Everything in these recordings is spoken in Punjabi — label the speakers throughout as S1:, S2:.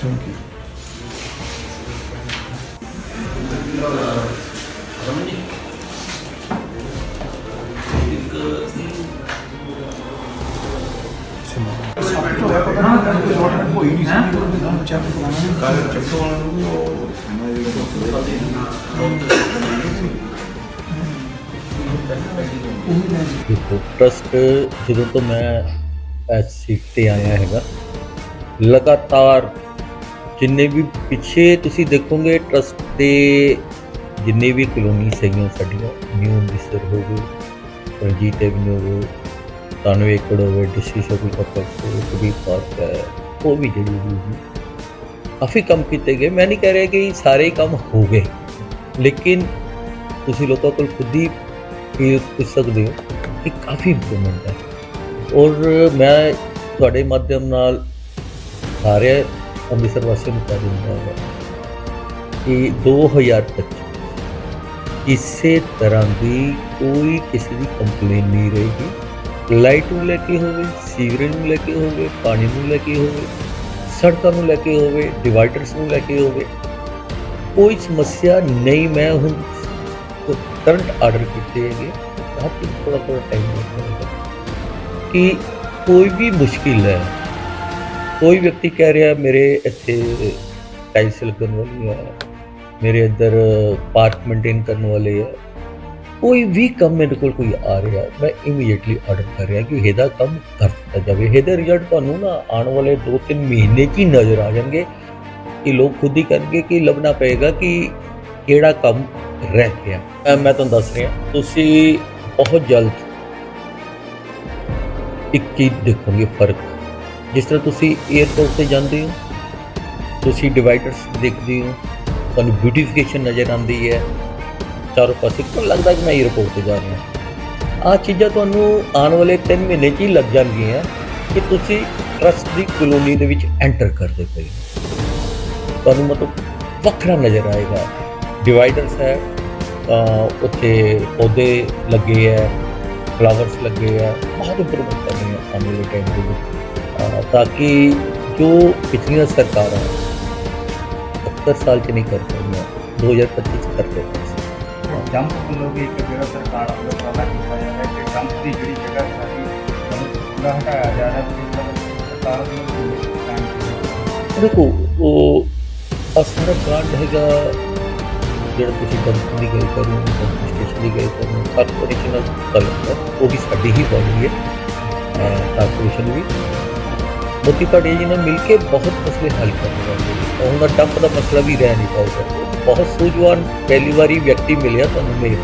S1: ਥੈਂਕ ਯੂ
S2: ਦੇਖੋ ਟਰਸਟ ਜਦੋਂ ਤੋਂ ਮੈਂ ਇਸ ਸੀਟ ਤੇ ਆਇਆ ਹੈਗਾ ਲਗਾਤਾਰ ਜਿੰਨੇ ਵੀ ਪਿੱਛੇ ਤੁਸੀਂ ਦੇਖੋਗੇ ਟਰਸਟ ਦੇ ਜਿੰਨੇ ਵੀ ਕਲੋਨੀ ਸਹੀਆਂ ਸਾਡੀਆਂ ਨਿਊ ਅੰਮ੍ਰਿਤਸਰ ਹੋ ਗਏ, ਰਣਜੀਤ ਐਵਨਿਊ ਹੋ ਗਏ 93 ਏਕੜ ਹੋ ਗਏ ਡਿਸਟ੍ਰਿਕਟ ਸ਼ੋਪਿੰਗ ਕੰਪਲੈਕਸ ਹੋ ਗਏ ਪਾਰਕ ਹੈ ਉਹ ਵੀ ਜਿਹੜੀ ਵੀ ਕਾਫੀ ਕੰਮ ਕੀਤੇ ਗਏ। ਮੈਂ ਨਹੀਂ ਕਹਿ ਰਿਹਾ ਕਿ ਸਾਰੇ ਕੰਮ ਹੋ ਗਏ, ਲੇਕਿਨ ਤੁਸੀਂ ਲੋਕਾਂ ਕੋਲ ਖੁਦ ਹੀ ਪੁੱਛ ਸਕਦੇ ਹੋ ਕਿ ਕਾਫੀ ਇੰਪਰੂਵਮੈਂਟ ਹੈ। ਔਰ ਮੈਂ ਤੁਹਾਡੇ ਮਾਧਿਅਮ ਨਾਲ ਸਾਰੇ ਅੰਮ੍ਰਿਤਸਰ ਵਾਸੀਆਂ ਨੂੰ ਕਹਿ ਦਿੰਦਾ ਹਾਂ ਕਿ 2025 ਕਿਸੇ ਤਰ੍ਹਾਂ ਦੀ ਕੋਈ ਕਿਸੇ ਦੀ ਕੰਪਲੇਨ ਨਹੀਂ ਰਹੇਗੀ। ਲਾਈਟ ਨੂੰ ਲੈ ਕੇ ਹੋਵੇ, ਸੀਵਰੇਜ ਨੂੰ ਲੈ ਕੇ ਹੋਵੇ, ਪਾਣੀ ਨੂੰ ਲੈ ਕੇ ਹੋਵੇ, ਸੜਕਾਂ ਨੂੰ ਲੈ ਕੇ ਹੋਵੇ ਡਿਵਾਈਡਰਸ ਨੂੰ ਲੈ ਕੇ ਹੋਵੇ, ਕੋਈ ਸਮੱਸਿਆ ਨਹੀਂ ਮੈਂ ਹੁਣ ਕਰੰਟ ਆਰਡਰ ਕੀਤੇ ਹੈਗੇ। ਕਾਫੀ ਥੋੜਾ ਥੋੜਾ ਟਾਈਮ ਲੱਗੇਗਾ ਕਿ ਕੋਈ ਵੀ ਮੁਸ਼ਕਿਲ ਹੈ ਕੋਈ ਵਿਅਕਤੀ ਕਹਿ ਰਿਹਾ, ਮੇਰੇ ਇੱਥੇ ਟਾਈਲਸ ਲੱਗਣ ਵਾਲੀ ਹੈ ਮੇਰੇ ਇੱਧਰ ਪਾਰਕ ਮੇਨਟੇਨ ਕਰਨ ਵਾਲੇ ਹੈ ਕੋਈ ਵੀ ਕੰਮ ਮੇਰੇ ਕੋਲ ਕੋਈ ਆ ਰਿਹਾ, ਮੈਂ ਇਮੀਡੀਏਟਲੀ ਆਰਡਰ ਕਰ ਰਿਹਾ ਕਿ ਇਹਦਾ ਕੰਮ ਕਰ ਦਿੱਤਾ ਜਾਵੇ। ਇਹਦੇ ਰਿਜ਼ਲਟ ਤੁਹਾਨੂੰ ਨਾ ਆਉਣ ਵਾਲੇ 2-3 ਮਹੀਨੇ 'ਚ ਹੀ ਨਜ਼ਰ ਆ ਜਾਣਗੇ ਕਿ ਲੋਕ ਖੁਦ ਹੀ ਕਰਨਗੇ ਕਿ ਲੱਭਣਾ ਪਏਗਾ ਕਿ ਕਿਹੜਾ ਕੰਮ ਰਹਿ ਗਿਆ। ਮੈਂ ਤੁਹਾਨੂੰ ਦੱਸ ਰਿਹਾ, ਤੁਸੀਂ ਬਹੁਤ ਜਲਦ ਇੱਕ ਚੀਜ਼ ਦੇਖੋਗੇ, ਫ਼ਰਕ। ਜਿਸ ਤਰ੍ਹਾਂ ਤੁਸੀਂ 에ਅਰਪੋਰਟ ਤੇ ਜਾਂਦੇ ਹੋ, ਤੁਸੀਂ ਡਿਵਾਈਡਰਸ ਦੇਖਦੇ ਹੋ, ਤੁਹਾਨੂੰ ਬਿਊਟੀਫਿਕੇਸ਼ਨ ਨਜ਼ਰ ਆਉਂਦੀ ਹੈ, ਚਾਰੋਂ ਪਾਸੇ ਤੁਹਾਨੂੰ ਲੱਗਦਾ ਕਿ ਮੈਂ 에ਅਰਪੋਰਟ ਤੇ ਜਾ ਰਿਹਾ? ਆਹ ਚੀਜ਼ਾਂ ਤੁਹਾਨੂੰ ਆਉਣ ਵਾਲੇ 3 ਮਹੀਨੇ 'ਚ ਹੀ ਲੱਗ ਜਾਣਗੀਆਂ ਕਿ ਤੁਸੀਂ ਟਰਸਟ ਦੀ ਕਲੋਨੀ ਦੇ ਵਿੱਚ ਐਂਟਰ ਕਰਦੇ ਪਏ ਤੁਹਾਨੂੰ ਮਤਲਬ ਵੱਖਰਾ ਨਜ਼ਰ ਆਏਗਾ। ਡਿਵਾਈਡਰਸ ਹੈ ਉੱਥੇ ਪੌਦੇ ਲੱਗੇ ਹੈ ਫਲਾਵਰਸ ਲੱਗੇ ਹੈ, ਬਹੁਤ ਇੰਪਰੂਵਮੈਂਟ ਕਰਨੀ ਹੈ ਆਉਣ ਵਾਲੇ ਟਾਈਮ ਦੇ ਵਿੱਚ। ਅਹ ਤਾਂ ਕਿ ਜੋ ਪਿਛਲੀਆਂ ਸਰਕਾਰਾਂ 70 ਸਾਲ ਚ ਨਹੀਂ ਕਰ ਪਾਈਆਂ 2025 ਚ ਕਰ ਪਾਈਆਂ
S3: ਜੰਪ ਵੱਲੋਂ ਵੀ ਇੱਕ ਜਿਹੜਾ ਸਰਕਾਰ ਵੱਲੋਂ ਉਪਰਾਲਾ ਕੀਤਾ ਜਾ ਰਿਹਾ ਕਿ ਜੰਪ ਦੀ ਜਿਹੜੀ ਜਗ੍ਹਾ ਸਾਡੀ ਮਤਲਬ ਪੂਰਾ ਹਟਾਇਆ ਜਾ ਰਿਹਾ ਤੇ ਮਤਲਬ ਸਰਕਾਰ ਵੱਲੋਂ ਟਾਈਮ
S2: ਦੇਖੋ ਉਹ ਅਸਰ ਕਾਂਡ ਹੈਗਾ ਜਿਹੜਾ ਤੁਸੀਂ ਕੰਪਨੀ ਦੀ ਗੱਲ ਕਰ ਰਹੇ ਹੋ ਕੰਪਨੀ ਸਟੇਸ਼ਨ ਦੀ ਗੱਲ ਕਰ ਰਹੇ ਹੋ ਕਾਰਪੋਰੇਸ਼ਨ ਨਾਲ ਤਾਲੁਕ ਹੈ ਉਹ ਵੀ ਸਾਡੀ ਹੀ ਬੋਡੀ ਹੈ ਕਾਰਪੋਰੇਸ਼ਨ ਵੀ ਮੋਤੀ ਭਾਟੀਆ ਜੀ ਨਾਲ ਮਿਲ ਕੇ ਬਹੁਤ ਮਸਲੇ ਹੱਲ ਕਰਨੇ ਵਾਲੇ ਉਹਨਾਂ ਡੰਪ ਦਾ ਮਸਲਾ ਵੀ ਰਹਿ ਨਹੀਂ ਪਾਊਗਾ। ਬਹੁਤ ਸੂਝਵਾਨ, ਪਹਿਲੀ ਵਾਰੀ ਵਿਅਕਤੀ ਮਿਲਿਆ ਤੁਹਾਨੂੰ ਮੇਰੇ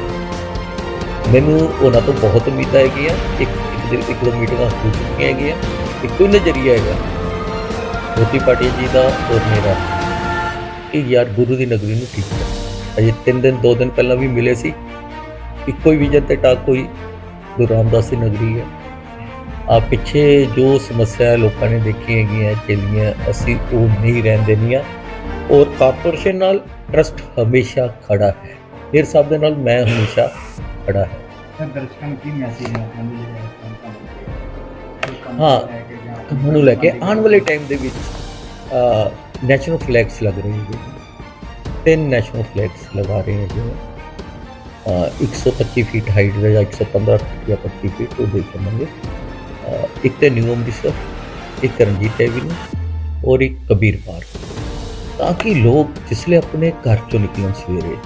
S2: ਮੈਨੂੰ ਉਹਨਾਂ ਤੋਂ ਬਹੁਤ ਉਮੀਦਾਂ ਹੈਗੀਆਂ। ਇੱਕ ਇੱਕ ਦਿਨ ਇੱਕ ਦੋ ਮੀਟਿੰਗਾਂ ਹੋ ਚੁੱਕੀਆਂ ਹੈਗੀਆਂ। ਇੱਕੋ ਨਜ਼ਰੀਆ ਹੈਗਾ। ਮੋਤੀ ਭਾਟੀਆ ਜੀ ਦਾ ਔਰ ਮੇਰਾ ਕਿ ਯਾਰ ਗੁਰੂ ਦੀ ਨਗਰੀ ਨੂੰ ਠੀਕ ਹੈ ਅਜੇ ਤਿੰਨ ਦਿਨ, ਦੋ ਦਿਨ ਪਹਿਲਾਂ ਵੀ ਮਿਲੇ ਸੀ। ਇੱਕੋ ਹੀ ਵਿਜਨ ਤੇ ਟਾਕ ਕੋਈ ਗੁਰੂ ਰਾਮਦਾਸ ਦੀ ਨਗਰੀ ਹੈ। ਆ ਪਿੱਛੇ ਜੋ ਸਮੱਸਿਆ ਲੋਕਾਂ ਨੇ ਦੇਖੀ ਹੈਗੀਆਂ ਚੱਲੀਆਂ ਅਸੀਂ ਉਹ ਨਹੀਂ ਰਹਿਣ ਦੇਣੀਆਂ ਔਰ ਕਾਰਪੋਰੇਸ਼ਨ ਨਾਲ ਟਰਸਟ ਹਮੇਸ਼ਾ ਖੜਾ ਹੈ। ਮੇਰੇ ਹਿਸਾਬ ਦੇ ਨਾਲ ਮੈਂ ਹਮੇਸ਼ਾ ਖੜਾ ਹੈ।
S3: ਫਿਰ ਦਰਸ਼ਕਾਂ ਨੂੰ ਕੀ ਮੈਸੇਜ ਹੈ
S2: ਹਾਂ, ਕੰਮਾਂ ਨੂੰ ਲੈ ਕੇ ਆਉਣ ਵਾਲੇ ਟਾਈਮ ਦੇ ਵਿੱਚ ਨੈਸ਼ਨਲ ਫਲੈਗਸ ਲੱਗ ਰਹੇ ਹੈਗੇ ਤਿੰਨ ਨੈਸ਼ਨਲ ਫਲੈਗਸ ਲਗਾ ਰਹੇ ਹੈਗੇ ਅਹ 125 ਫੀਟ ਹਾਈਟ ਦਾ ਜਾਂ 115 ਫੀਟ ਜਾਂ 25 ਫੀਟ ਉਹ ਦੇਖ ਲਵਾਂਗੇ ਇੱਕ ਤੇ ਨਿਊ ਅੰਮ੍ਰਿਤਸਰ, ਇੱਕ ਰਣਜੀਤ ਐਵਨਿਊ ਔਰ ਇੱਕ ਕਬੀਰ ਪਾਰਕ ਤਾਂ ਕਿ ਲੋਕ ਜਿਸਲੇ ਆਪਣੇ ਘਰ ਚੋਂ ਨਿਕਲਣ ਸਵੇਰੇ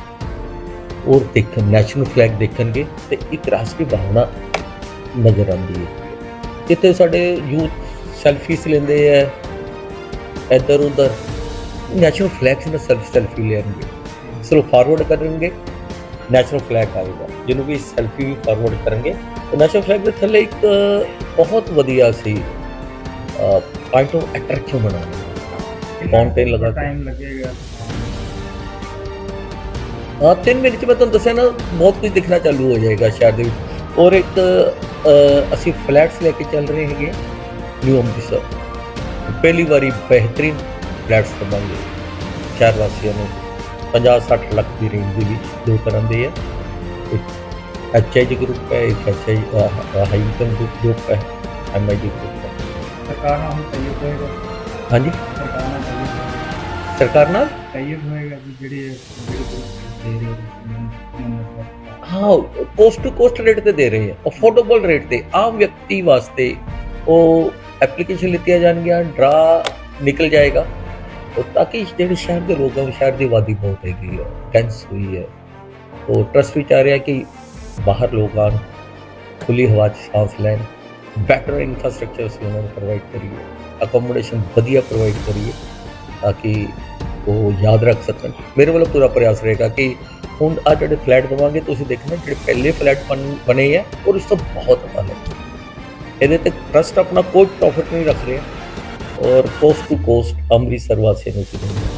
S2: ਔਰ ਦੇਖਣ ਨੈਸ਼ਨਲ ਫਲੈਗ ਦੇਖਣਗੇ ਤੇ ਇੱਕ ਰਾਸ਼ਟਰੀ ਭਾਵਨਾ ਨਜ਼ਰ ਆਉਂਦੀ ਹੈ। ਕਿਤੇ ਸਾਡੇ ਯੂਥ ਸੈਲਫੀਸ ਲੈਂਦੇ ਆ ਇੱਧਰ ਉੱਧਰ ਨੈਸ਼ਨਲ ਫਲੈਗ ਨਾਲ ਸੈਲਫੀ ਲੈਣਗੇ ਸਿਰਫ ਫਾਰਵਰਡ ਕਰਨਗੇ ਨੈਸ਼ਨਲ ਫਲੈਗ ਆਏਗਾ ਜਿਹਨੂੰ ਵੀ ਸੈਲਫੀ ਵੀ ਫਾਰਵਰਡ ਕਰਨਗੇ। ਤੇ ਨੈਸ਼ਨਲ ਫਲੈਗ ਦੇ ਥੱਲੇ ਇੱਕ ਬਹੁਤ ਵਧੀਆ ਸੀ ਪੁਆਇੰਟ ਆਫ ਅਟਰੈਕਸ਼ਨ ਬਣਾਉਣਾ Fountain ਲਗਾ।
S3: ਟਾਈਮ ਲੱਗੇਗਾ।
S2: ਹਾਂ ਤਿੰਨ ਮਿੰਟ ਚ ਮੈਂ ਤੁਹਾਨੂੰ ਦੱਸਿਆ ਨਾ ਬਹੁਤ ਕੁਝ ਦਿਖਣਾ ਚਾਲੂ ਹੋ ਜਾਏਗਾ ਸ਼ਹਿਰ ਦੇ ਵਿੱਚ ਔਰ ਇੱਕ ਅਸੀਂ ਫਲੈਟਸ ਲੈ ਕੇ ਚੱਲ ਰਹੇ ਹੈਗੇ ਨਿਊ ਅੰਮ੍ਰਿਤਸਰ ਪਹਿਲੀ ਵਾਰੀ ਬਿਹਤਰੀਨ ਫਲੈਟਸ ਦਵਾਂਗੇ ਸ਼ਹਿਰ ਵਾਸੀਆਂ ਨੂੰ। 50-60 ਲੱਖ ਦੀ ਰੇਂਜ ਦੇ ਵਿੱਚ ਦੋ ਤਰ੍ਹਾਂ ਦੇ ਹੈ ਇੱਕ ਐਚਆਈਜੀ ਗਰੁੱਪ ਹੈ ਇੱਕ ਐਚਆਈ ਹਾਈ ਇਨਕਮ ਗਰੁੱਪ ਹੈ ਐਮਆਈਜੀ ਗਰੁੱਪ ਹੈ।
S3: ਸਰਕਾਰ ਨਾਲ ਸਹਿਯੋਗ ਹੋਏਗਾ?
S2: ਹਾਂਜੀ?
S3: ਸਰਕਾਰ ਨਾਲ ਸਹਿਯੋਗ
S2: ਸਰਕਾਰ ਨਾਲ?
S3: ਟਾਈਪ ਹੋਏਗਾ ਵੀ ਜਿਹੜੇ ਹੋ
S2: ਕੋਸਟ ਟੂ ਕੋਸਟ ਰੇਟ ਤੇ ਦੇ ਰਹੇ ਹੈ ਅਫੋਰਡੇਬਲ ਰੇਟ ਤੇ। ਆਮ ਵਿਅਕਤੀ ਵਾਸਤੇ ਉਹ ਐਪਲੀਕੇਸ਼ਨ ਲਿੱਤੀਆਂ ਜਾਣਗੀਆਂ ਡਰਾ ਨਿਕਲ ਜਾਏਗਾ। ਉਹ ਤਾਂ ਕਿ ਜਿਹੜੇ ਸ਼ਹਿਰ ਦੇ ਲੋਕ ਹਨ ਸ਼ਹਿਰ ਦੀ ਆਬਾਦੀ ਬਹੁਤ ਹੈਗੀ ਹੈ ਡੈਂਸ ਹੋਈ ਹੈ ਉਹ ਟਰਸਟ ਵਿੱਚ ਆ ਰਿਹਾ ਕਿ ਬਾਹਰ ਲੋਕ ਆਉਣ ਖੁੱਲੀ ਹਵਾ 'ਚ ਸਾਂਸ ਲੈਣ ਬੈਟਰ ਇਨਫਰਾਸਟ੍ਰਕਚਰ ਅਸੀਂ ਉਹਨਾਂ ਨੂੰ ਪ੍ਰੋਵਾਈਡ ਕਰੀਏ ਅਕੋਮੋਡੇਸ਼ਨ ਵਧੀਆ ਪ੍ਰੋਵਾਈਡ ਕਰੀਏ, ਤਾਂ ਕਿ ਉਹ ਯਾਦ ਰੱਖ ਸਕਣ। ਮੇਰੇ ਵੱਲੋਂ ਪੂਰਾ ਪ੍ਰਯਾਸ ਰਹੇਗਾ ਕਿ ਹੁਣ ਆ ਜਿਹੜੇ ਫਲੈਟ ਦਵਾਂਗੇ ਤੁਸੀਂ ਦੇਖਣਾ ਜਿਹੜੇ ਪਹਿਲੇ ਫਲੈਟ ਬਣੇ ਆ, ਔਰ ਉਸ ਤੋਂ ਬਹੁਤ ਅਮਲ ਹੈ ਇਹਦੇ ਤੇ ਟਰਸਟ ਆਪਣਾ ਕੋਈ ਪ੍ਰੋਫਿਟ ਨਹੀਂ ਰੱਖ ਰਿਹਾ। ਔਰ ਕੋਸਟ ਟੂ ਕੋਸਟ ਅੰਮ੍ਰਿਤਸਰ ਵਾਸੀਆਂ ਨੂੰ ਅਸੀਂ